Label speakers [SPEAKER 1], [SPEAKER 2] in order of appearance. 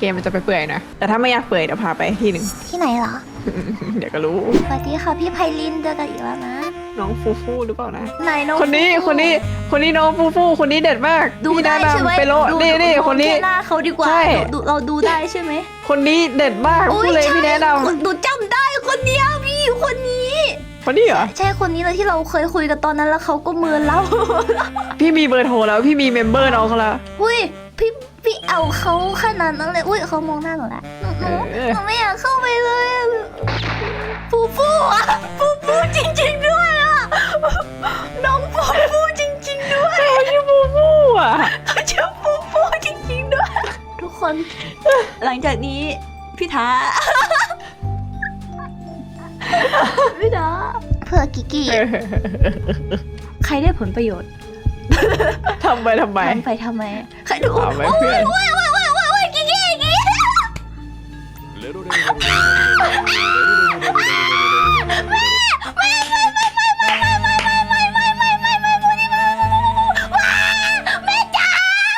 [SPEAKER 1] เกมมันจะไปเปื่อยนะ แต่ถ้าไม่อยากเปื่อยเดี๋ยวพาไปที่หนึ่ง
[SPEAKER 2] ที่ไหนเหรอ
[SPEAKER 1] เดี๋ยวก็รู้
[SPEAKER 2] สวัสดีค่ะพี่ไพลินเจอกันอีกแล้วนะ
[SPEAKER 1] น้องฟูฟูหรือเปล่านะ
[SPEAKER 2] ไหนน้อง
[SPEAKER 1] คนนี้
[SPEAKER 2] ฟูฟู
[SPEAKER 1] คนนี้คนนี้น้องฟูฟูคนนี้เด็ดมาก
[SPEAKER 2] ดู
[SPEAKER 1] พี่
[SPEAKER 2] ได้
[SPEAKER 1] แนะ
[SPEAKER 2] ใช่ไหม
[SPEAKER 1] นำไปโล
[SPEAKER 2] ดู
[SPEAKER 1] นี่นี่
[SPEAKER 2] ดู
[SPEAKER 1] คนนี้
[SPEAKER 2] แหน้าเขาดีกว่า
[SPEAKER 1] ใช่
[SPEAKER 2] ดูเราดูได้ใช่ไหม
[SPEAKER 1] คนนี้เด็ดมากพูดเลย
[SPEAKER 2] ใช่
[SPEAKER 1] พี่แนะน
[SPEAKER 2] หนูจำได้คนเนี้ยพี่คนนี้ำ
[SPEAKER 1] คนนี้เหรอ
[SPEAKER 2] ใช่คนนี้เลยที่เราเคยคุยกันตอนนั้นแล้วเขาก็เมินเรา
[SPEAKER 1] พี่มีเบอร์โทรแล้วพี่มีเมมเบอร์น้องเขาแล้ว
[SPEAKER 2] อุ้ย พี่พี่เอาเขาขนาดนั้นเลย อุ้ยเขามองหน้าหนูละหนูหนู
[SPEAKER 1] เออ
[SPEAKER 2] หนูไม่อยากเข้าไปเลยอะฟูฟูอะฟูฟูจริง ๆ ด้วยอะน้องฟูฟูจริง ๆ ด้วย
[SPEAKER 1] เขาชื่อฟูฟูอะ
[SPEAKER 2] เขาชื่อฟูฟูจริง ๆ ด้วย ทุกคน หลังจากนี้พี่ท้าพี่ท้าเพื่อกิกกี้ ใครได้ผลประโยชน์
[SPEAKER 1] ทำไปทำไม
[SPEAKER 2] ทำไปทำไมใครดู
[SPEAKER 1] เอาไว้เพื่อน
[SPEAKER 2] โอ้ยโอ้ยโอ้ยโอ้ยโอ้ยกิกกี้กิกกี้
[SPEAKER 3] Little,